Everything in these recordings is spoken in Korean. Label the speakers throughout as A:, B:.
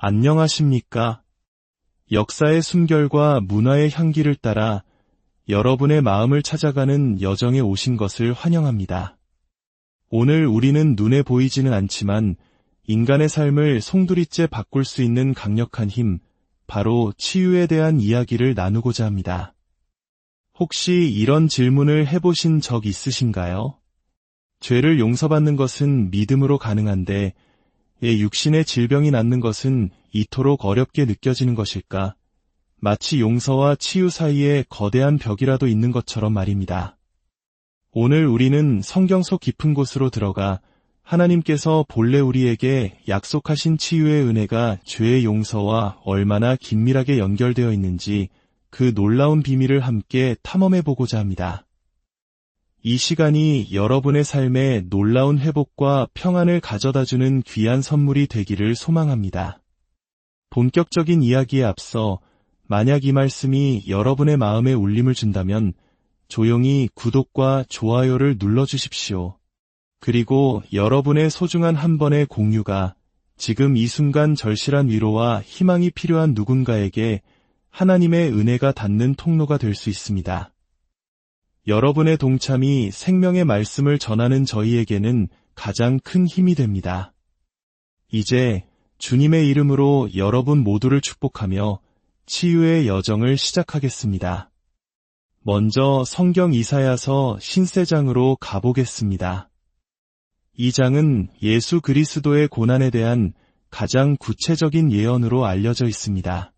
A: 안녕하십니까? 역사의 숨결과 문화의 향기를 따라 여러분의 마음을 찾아가는 여정에 오신 것을 환영합니다. 오늘 우리는 눈에 보이지는 않지만 인간의 삶을 송두리째 바꿀 수 있는 강력한 힘, 바로 치유에 대한 이야기를 나누고자 합니다. 혹시 이런 질문을 해보신 적 있으신가요? 죄를 용서받는 것은 믿음으로 가능한데, 예, 육신의 질병이 낫는 것은 이토록 어렵게 느껴지는 것일까? 마치 용서와 치유 사이에 거대한 벽이라도 있는 것처럼 말입니다. 오늘 우리는 성경 속 깊은 곳으로 들어가 하나님께서 본래 우리에게 약속하신 치유의 은혜가 죄의 용서와 얼마나 긴밀하게 연결되어 있는지 그 놀라운 비밀을 함께 탐험해 보고자 합니다. 이 시간이 여러분의 삶에 놀라운 회복과 평안을 가져다 주는 귀한 선물이 되기를 소망합니다. 본격적인 이야기에 앞서 만약 이 말씀이 여러분의 마음에 울림을 준다면 조용히 구독과 좋아요를 눌러주십시오. 그리고 여러분의 소중한 한 번의 공유가 지금 이 순간 절실한 위로와 희망이 필요한 누군가에게 하나님의 은혜가 닿는 통로가 될 수 있습니다. 여러분의 동참이 생명의 말씀을 전하는 저희에게는 가장 큰 힘이 됩니다. 이제 주님의 이름으로 여러분 모두를 축복하며 치유의 여정을 시작하겠습니다. 먼저 성경 이사야서 신세장으로 가보겠습니다. 이 장은 예수 그리스도의 고난에 대한 가장 구체적인 예언으로 알려져 있습니다.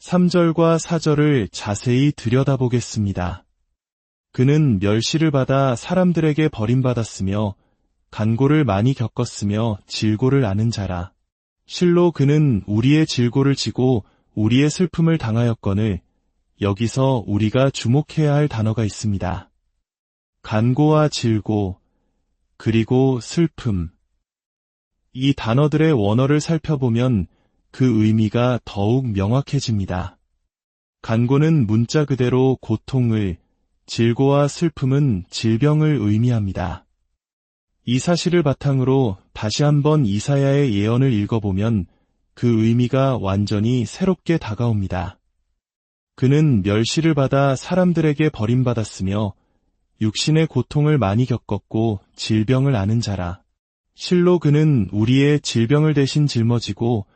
A: 3절과 4절을 자세히 들여다보겠습니다. 그는 멸시를 받아 사람들에게 버림받았으며 간고를 많이 겪었으며 질고를 아는 자라. 실로 그는 우리의 질고를 지고 우리의 슬픔을 당하였거늘 여기서 우리가 주목해야 할 단어가 있습니다. 간고와 질고, 그리고 슬픔. 이 단어들의 원어를 살펴보면 그 의미가 더욱 명확해집니다. 간고는 문자 그대로 고통을, 질고와 슬픔은 질병을 의미합니다. 이 사실을 바탕으로 다시 한번 이사야의 예언을 읽어보면 그 의미가 완전히 새롭게 다가옵니다. 그는 멸시를 받아 사람들에게 버림받았으며 육신의 고통을 많이 겪었고 질병을 아는 자라. 실로 그는 우리의 질병을 대신 짊어지고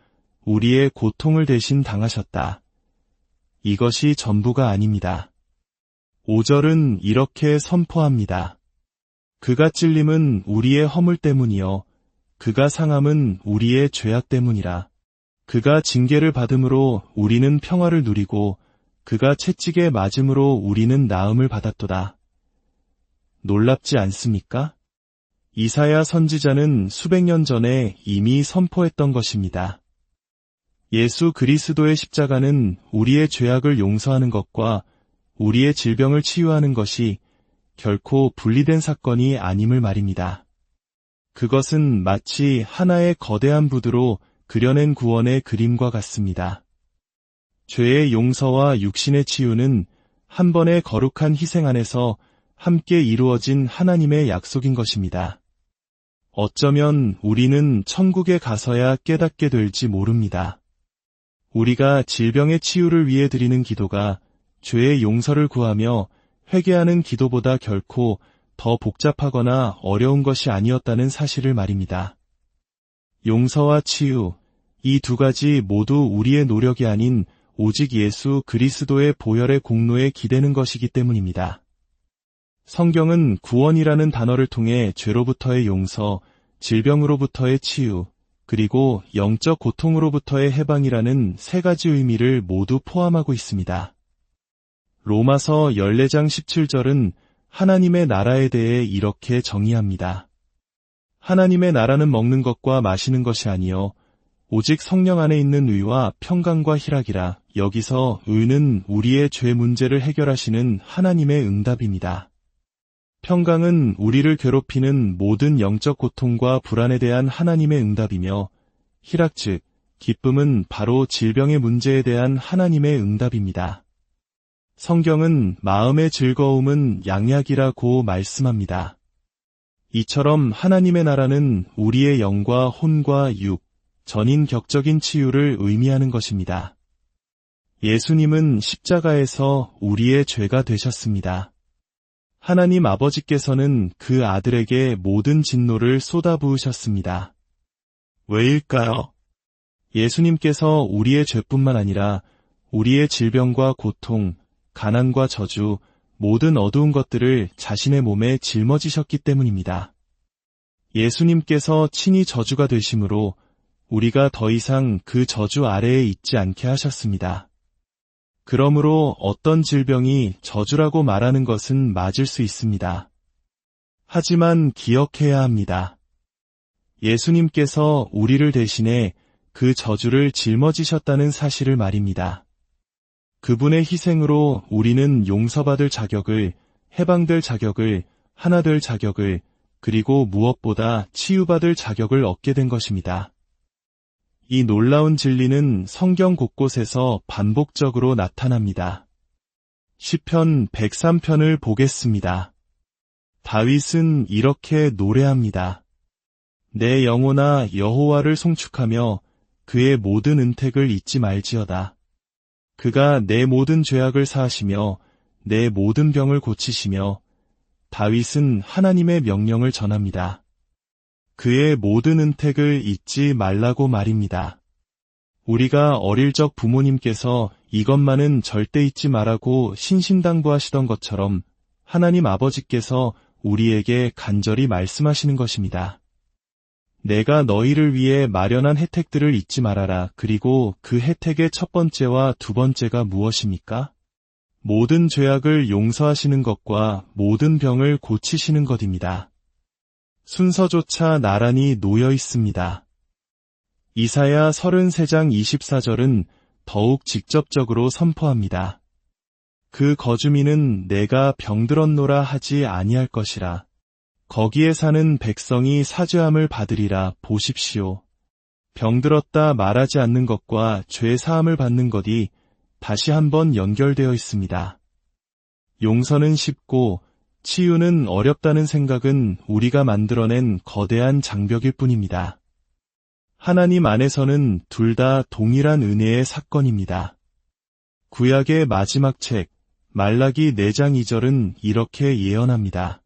A: 우리의 고통을 대신 당하셨다. 이것이 전부가 아닙니다. 5절은 이렇게 선포합니다. 그가 찔림은 우리의 허물 때문이요. 그가 상함은 우리의 죄악 때문이라. 그가 징계를 받음으로 우리는 평화를 누리고 그가 채찍에 맞음으로 우리는 나음을 받았도다. 놀랍지 않습니까? 이사야 선지자는 수백 년 전에 이미 선포했던 것입니다. 예수 그리스도의 십자가는 우리의 죄악을 용서하는 것과 우리의 질병을 치유하는 것이 결코 분리된 사건이 아님을 말입니다. 그것은 마치 하나의 거대한 부두로 그려낸 구원의 그림과 같습니다. 죄의 용서와 육신의 치유는 한 번의 거룩한 희생 안에서 함께 이루어진 하나님의 약속인 것입니다. 어쩌면 우리는 천국에 가서야 깨닫게 될지 모릅니다. 우리가 질병의 치유를 위해 드리는 기도가 죄의 용서를 구하며 회개하는 기도보다 결코 더 복잡하거나 어려운 것이 아니었다는 사실을 말입니다. 용서와 치유, 이 두 가지 모두 우리의 노력이 아닌 오직 예수 그리스도의 보혈의 공로에 기대는 것이기 때문입니다. 성경은 구원이라는 단어를 통해 죄로부터의 용서, 질병으로부터의 치유, 그리고 영적 고통으로부터의 해방이라는 세 가지 의미를 모두 포함하고 있습니다. 로마서 14장 17절은 하나님의 나라에 대해 이렇게 정의합니다. 하나님의 나라는 먹는 것과 마시는 것이 아니요 오직 성령 안에 있는 의와 평강과 희락이라 여기서 의는 우리의 죄 문제를 해결하시는 하나님의 응답입니다. 평강은 우리를 괴롭히는 모든 영적 고통과 불안에 대한 하나님의 응답이며 희락 즉 기쁨은 바로 질병의 문제에 대한 하나님의 응답입니다. 성경은 마음의 즐거움은 양약이라고 말씀합니다. 이처럼 하나님의 나라는 우리의 영과 혼과 육, 전인격적인 치유를 의미하는 것입니다. 예수님은 십자가에서 우리의 죄가 되셨습니다. 하나님 아버지께서는 그 아들에게 모든 진노를 쏟아부으셨습니다. 왜일까요? 예수님께서 우리의 죄뿐만 아니라 우리의 질병과 고통, 가난과 저주, 모든 어두운 것들을 자신의 몸에 짊어지셨기 때문입니다. 예수님께서 친히 저주가 되심으로 우리가 더 이상 그 저주 아래에 있지 않게 하셨습니다. 그러므로 어떤 질병이 저주라고 말하는 것은 맞을 수 있습니다. 하지만 기억해야 합니다. 예수님께서 우리를 대신해 그 저주를 짊어지셨다는 사실을 말입니다. 그분의 희생으로 우리는 용서받을 자격을, 해방될 자격을, 하나 될 자격을, 그리고 무엇보다 치유받을 자격을 얻게 된 것입니다. 이 놀라운 진리는 성경 곳곳에서 반복적으로 나타납니다. 시편 103편을 보겠습니다. 다윗은 이렇게 노래합니다. 내 영혼아 여호와를 송축하며 그의 모든 은택을 잊지 말지어다. 그가 내 모든 죄악을 사하시며 내 모든 병을 고치시며 다윗은 하나님의 명령을 전합니다. 그의 모든 은택을 잊지 말라고 말입니다. 우리가 어릴 적 부모님께서 이것만은 절대 잊지 말라고 신신당부하시던 것처럼 하나님 아버지께서 우리에게 간절히 말씀하시는 것입니다. 내가 너희를 위해 마련한 혜택들을 잊지 말아라. 그리고 그 혜택의 첫 번째와 두 번째가 무엇입니까? 모든 죄악을 용서하시는 것과 모든 병을 고치시는 것입니다. 순서조차 나란히 놓여 있습니다. 이사야 33장 24절은 더욱 직접적으로 선포합니다. 그 거주민은 내가 병들었노라 하지 아니할 것이라. 거기에 사는 백성이 사죄함을 받으리라 보십시오. 병들었다 말하지 않는 것과 죄 사함을 받는 것이 다시 한번 연결되어 있습니다. 용서는 쉽고 치유는 어렵다는 생각은 우리가 만들어낸 거대한 장벽일 뿐입니다. 하나님 안에서는 둘 다 동일한 은혜의 사건입니다. 구약의 마지막 책, 말라기 4장 2절은 이렇게 예언합니다.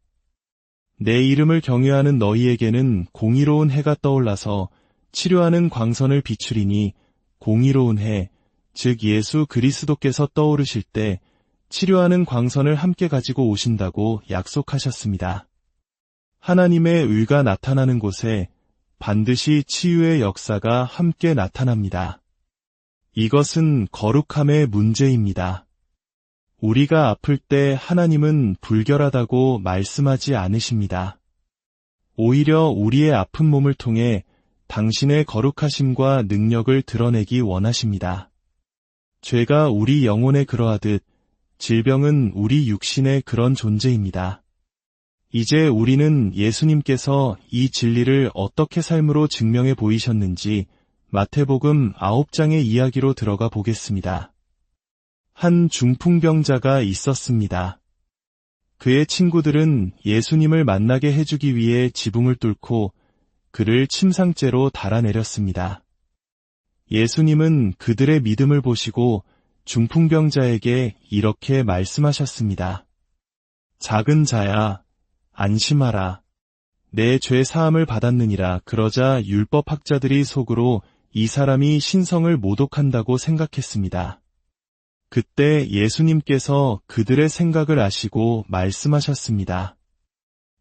A: 내 이름을 경외하는 너희에게는 공의로운 해가 떠올라서 치료하는 광선을 비추리니 공의로운 해, 즉 예수 그리스도께서 떠오르실 때 치료하는 광선을 함께 가지고 오신다고 약속하셨습니다. 하나님의 의가 나타나는 곳에 반드시 치유의 역사가 함께 나타납니다. 이것은 거룩함의 문제입니다. 우리가 아플 때 하나님은 불결하다고 말씀하지 않으십니다. 오히려 우리의 아픈 몸을 통해 당신의 거룩하심과 능력을 드러내기 원하십니다. 죄가 우리 영혼에 그러하듯 질병은 우리 육신의 그런 존재입니다. 이제 우리는 예수님께서 이 진리를 어떻게 삶으로 증명해 보이셨는지 마태복음 9장의 이야기로 들어가 보겠습니다. 한 중풍병자가 있었습니다. 그의 친구들은 예수님을 만나게 해주기 위해 지붕을 뚫고 그를 침상째로 달아내렸습니다. 예수님은 그들의 믿음을 보시고 중풍병자에게 이렇게 말씀하셨습니다. 작은 자야, 안심하라. 내 죄 사함을 받았느니라 그러자 율법학자들이 속으로 이 사람이 신성을 모독한다고 생각했습니다. 그때 예수님께서 그들의 생각을 아시고 말씀하셨습니다.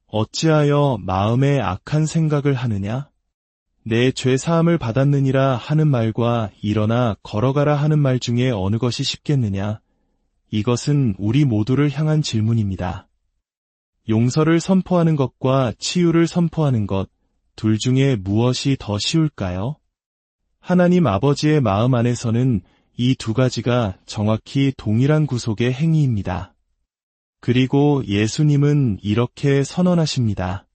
A: 어찌하여 마음에 악한 생각을 하느냐? 내 죄 사함을 받았느니라 하는 말과 일어나 걸어가라 하는 말 중에 어느 것이 쉽겠느냐? 이것은 우리 모두를 향한 질문입니다. 용서를 선포하는 것과 치유를 선포하는 것, 둘 중에 무엇이 더 쉬울까요? 하나님 아버지의 마음 안에서는 이 두 가지가 정확히 동일한 구속의 행위입니다. 그리고 예수님은 이렇게 선언하십니다.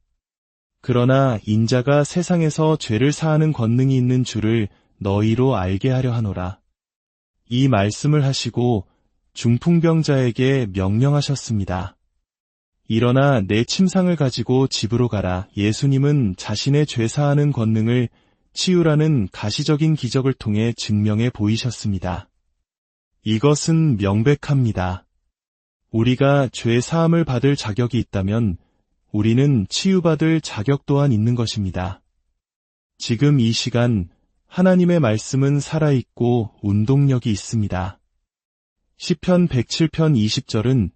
A: 그러나 인자가 세상에서 죄를 사하는 권능이 있는 줄을 너희로 알게 하려 하노라. 이 말씀을 하시고 중풍병자에게 명령하셨습니다. 일어나 내 침상을 가지고 집으로 가라. 예수님은 자신의 죄 사하는 권능을 치유라는 가시적인 기적을 통해 증명해 보이셨습니다. 이것은 명백합니다. 우리가 죄 사함을 받을 자격이 있다면 우리는 치유받을 자격 또한 있는 것입니다. 지금 이 시간 하나님의 말씀은 살아있고 운동력이 있습니다. 시편 107편 20절은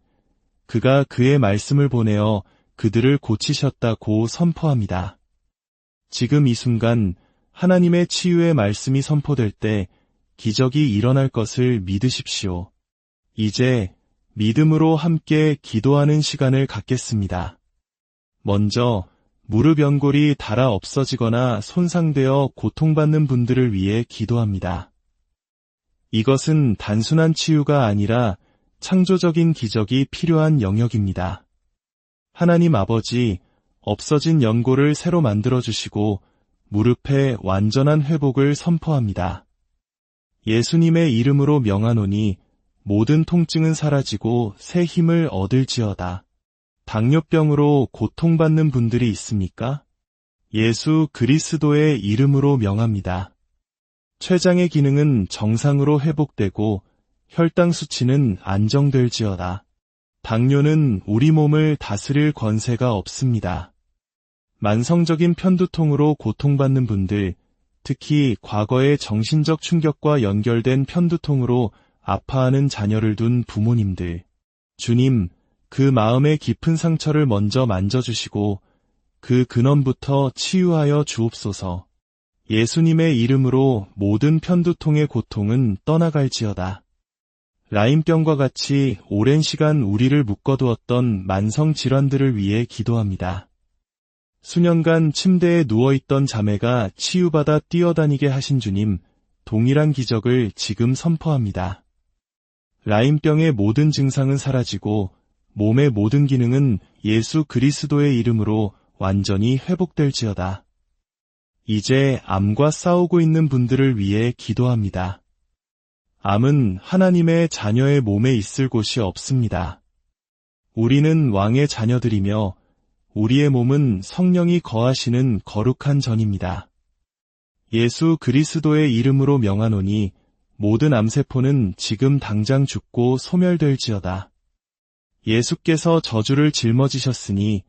A: 그가 그의 말씀을 보내어 그들을 고치셨다고 선포합니다. 지금 이 순간 하나님의 치유의 말씀이 선포될 때 기적이 일어날 것을 믿으십시오. 이제 믿음으로 함께 기도하는 시간을 갖겠습니다. 먼저 무릎 연골이 닳아 없어지거나 손상되어 고통받는 분들을 위해 기도합니다. 이것은 단순한 치유가 아니라 창조적인 기적이 필요한 영역입니다. 하나님 아버지, 없어진 연골을 새로 만들어주시고 무릎의 완전한 회복을 선포합니다. 예수님의 이름으로 명하노니 모든 통증은 사라지고 새 힘을 얻을지어다. 당뇨병으로 고통받는 분들이 있습니까? 예수 그리스도의 이름으로 명합니다. 췌장의 기능은 정상으로 회복되고 혈당 수치는 안정될지어다. 당뇨는 우리 몸을 다스릴 권세가 없습니다. 만성적인 편두통으로 고통받는 분들, 특히 과거의 정신적 충격과 연결된 편두통으로 아파하는 자녀를 둔 부모님들. 주님, 그 마음의 깊은 상처를 먼저 만져주시고 그 근원부터 치유하여 주옵소서. 예수님의 이름으로 모든 편두통의 고통은 떠나갈지어다. 라임병과 같이 오랜 시간 우리를 묶어두었던 만성 질환들을 위해 기도합니다. 수년간 침대에 누워있던 자매가 치유받아 뛰어다니게 하신 주님, 동일한 기적을 지금 선포합니다. 라임병의 모든 증상은 사라지고 몸의 모든 기능은 예수 그리스도의 이름으로 완전히 회복될지어다. 이제 암과 싸우고 있는 분들을 위해 기도합니다. 암은 하나님의 자녀의 몸에 있을 곳이 없습니다. 우리는 왕의 자녀들이며 우리의 몸은 성령이 거하시는 거룩한 전입니다. 예수 그리스도의 이름으로 명하노니 모든 암세포는 지금 당장 죽고 소멸될지어다. 예수께서 저주를 짊어지셨으니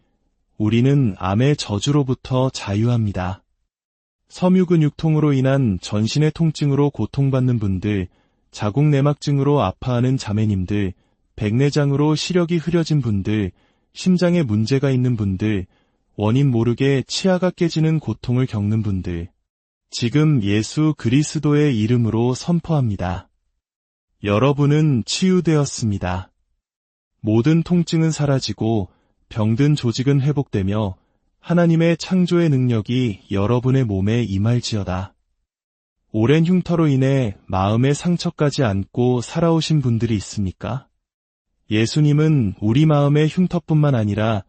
A: 우리는 암의 저주로부터 자유합니다. 섬유근육통으로 인한 전신의 통증으로 고통받는 분들, 자궁내막증으로 아파하는 자매님들, 백내장으로 시력이 흐려진 분들, 심장에 문제가 있는 분들, 원인 모르게 치아가 깨지는 고통을 겪는 분들, 지금 예수 그리스도의 이름으로 선포합니다. 여러분은 치유되었습니다. 모든 통증은 사라지고 병든 조직은 회복되며 하나님의 창조의 능력이 여러분의 몸에 임할지어다. 오랜 흉터로 인해 마음의 상처까지 안고 살아오신 분들이 있습니까? 예수님은 우리 마음의 흉터뿐만 아니라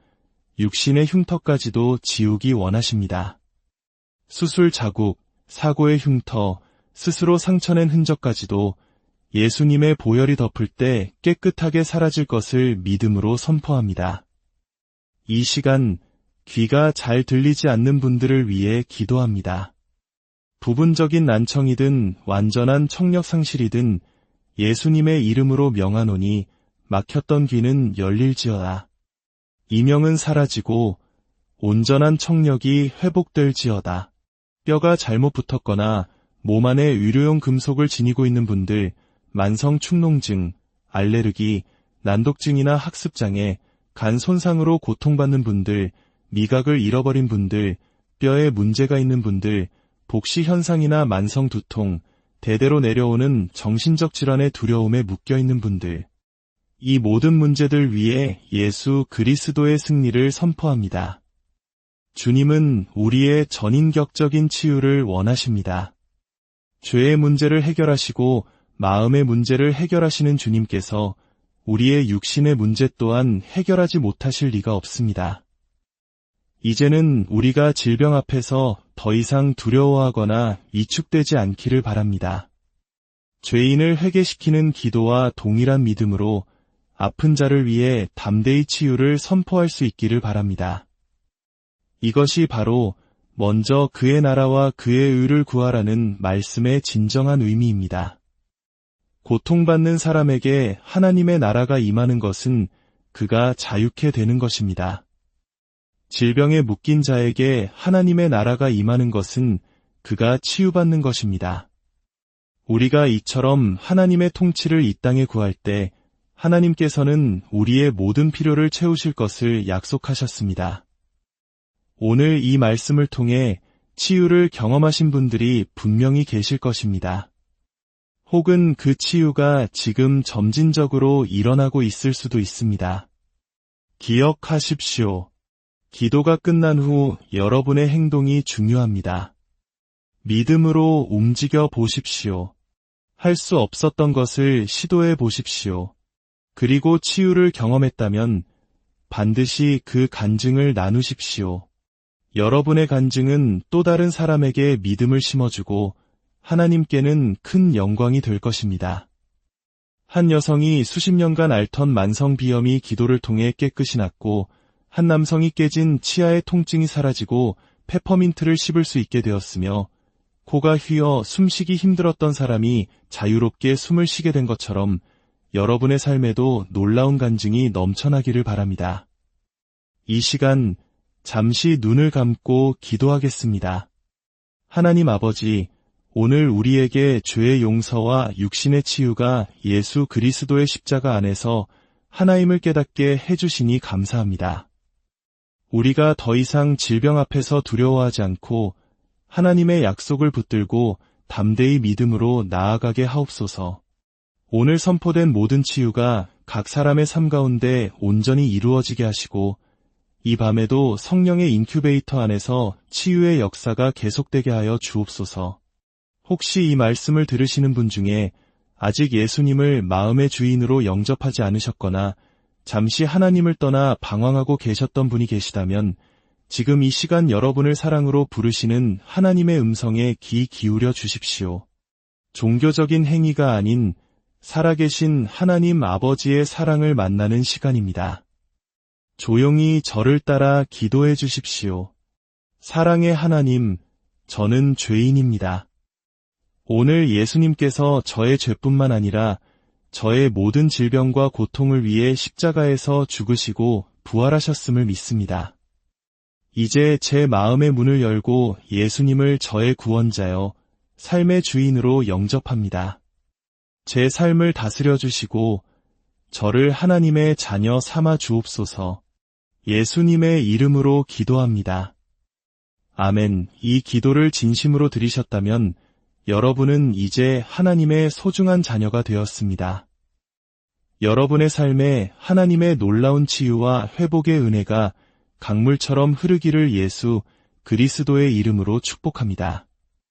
A: 육신의 흉터까지도 지우기 원하십니다. 수술 자국, 사고의 흉터, 스스로 상처낸 흔적까지도 예수님의 보혈이 덮을 때 깨끗하게 사라질 것을 믿음으로 선포합니다. 이 시간 귀가 잘 들리지 않는 분들을 위해 기도합니다. 부분적인 난청이든 완전한 청력 상실이든 예수님의 이름으로 명하노니 막혔던 귀는 열릴지어다. 이명은 사라지고 온전한 청력이 회복될지어다. 뼈가 잘못 붙었거나 몸 안에 의료용 금속을 지니고 있는 분들, 만성 축농증, 알레르기, 난독증이나 학습장애, 간 손상으로 고통받는 분들, 미각을 잃어버린 분들, 뼈에 문제가 있는 분들, 복시 현상이나 만성 두통, 대대로 내려오는 정신적 질환의 두려움에 묶여 있는 분들, 이 모든 문제들 위해 예수 그리스도의 승리를 선포합니다. 주님은 우리의 전인격적인 치유를 원하십니다. 죄의 문제를 해결하시고 마음의 문제를 해결하시는 주님께서 우리의 육신의 문제 또한 해결하지 못하실 리가 없습니다. 이제는 우리가 질병 앞에서 더 이상 두려워하거나 위축되지 않기를 바랍니다. 죄인을 회개시키는 기도와 동일한 믿음으로 아픈 자를 위해 담대히 치유를 선포할 수 있기를 바랍니다. 이것이 바로 먼저 그의 나라와 그의 의를 구하라는 말씀의 진정한 의미입니다. 고통받는 사람에게 하나님의 나라가 임하는 것은 그가 자유케 되는 것입니다. 질병에 묶인 자에게 하나님의 나라가 임하는 것은 그가 치유받는 것입니다. 우리가 이처럼 하나님의 통치를 이 땅에 구할 때 하나님께서는 우리의 모든 필요를 채우실 것을 약속하셨습니다. 오늘 이 말씀을 통해 치유를 경험하신 분들이 분명히 계실 것입니다. 혹은 그 치유가 지금 점진적으로 일어나고 있을 수도 있습니다. 기억하십시오. 기도가 끝난 후 여러분의 행동이 중요합니다. 믿음으로 움직여 보십시오. 할 수 없었던 것을 시도해 보십시오. 그리고 치유를 경험했다면 반드시 그 간증을 나누십시오. 여러분의 간증은 또 다른 사람에게 믿음을 심어주고 하나님께는 큰 영광이 될 것입니다. 한 여성이 수십 년간 앓던 만성 비염이 기도를 통해 깨끗이 낫고 한 남성이 깨진 치아의 통증이 사라지고 페퍼민트를 씹을 수 있게 되었으며 코가 휘어 숨쉬기 힘들었던 사람이 자유롭게 숨을 쉬게 된 것처럼 여러분의 삶에도 놀라운 간증이 넘쳐나기를 바랍니다. 이 시간 잠시 눈을 감고 기도하겠습니다. 하나님 아버지, 오늘 우리에게 죄의 용서와 육신의 치유가 예수 그리스도의 십자가 안에서 하나임을 깨닫게 해주시니 감사합니다. 우리가 더 이상 질병 앞에서 두려워하지 않고 하나님의 약속을 붙들고 담대히 믿음으로 나아가게 하옵소서. 오늘 선포된 모든 치유가 각 사람의 삶 가운데 온전히 이루어지게 하시고 이 밤에도 성령의 인큐베이터 안에서 치유의 역사가 계속되게 하여 주옵소서. 혹시 이 말씀을 들으시는 분 중에 아직 예수님을 마음의 주인으로 영접하지 않으셨거나 잠시 하나님을 떠나 방황하고 계셨던 분이 계시다면 지금 이 시간 여러분을 사랑으로 부르시는 하나님의 음성에 귀 기울여 주십시오. 종교적인 행위가 아닌 살아계신 하나님 아버지의 사랑을 만나는 시간입니다. 조용히 저를 따라 기도해 주십시오. 사랑의 하나님, 저는 죄인입니다. 오늘 예수님께서 저의 죄뿐만 아니라 저의 모든 질병과 고통을 위해 십자가에서 죽으시고 부활하셨음을 믿습니다. 이제 제 마음의 문을 열고 예수님을 저의 구원자여 삶의 주인으로 영접합니다. 제 삶을 다스려 주시고 저를 하나님의 자녀 삼아 주옵소서 예수님의 이름으로 기도합니다. 아멘. 이 기도를 진심으로 들으셨다면 여러분은 이제 하나님의 소중한 자녀가 되었습니다. 여러분의 삶에 하나님의 놀라운 치유와 회복의 은혜가 강물처럼 흐르기를 예수 그리스도의 이름으로 축복합니다.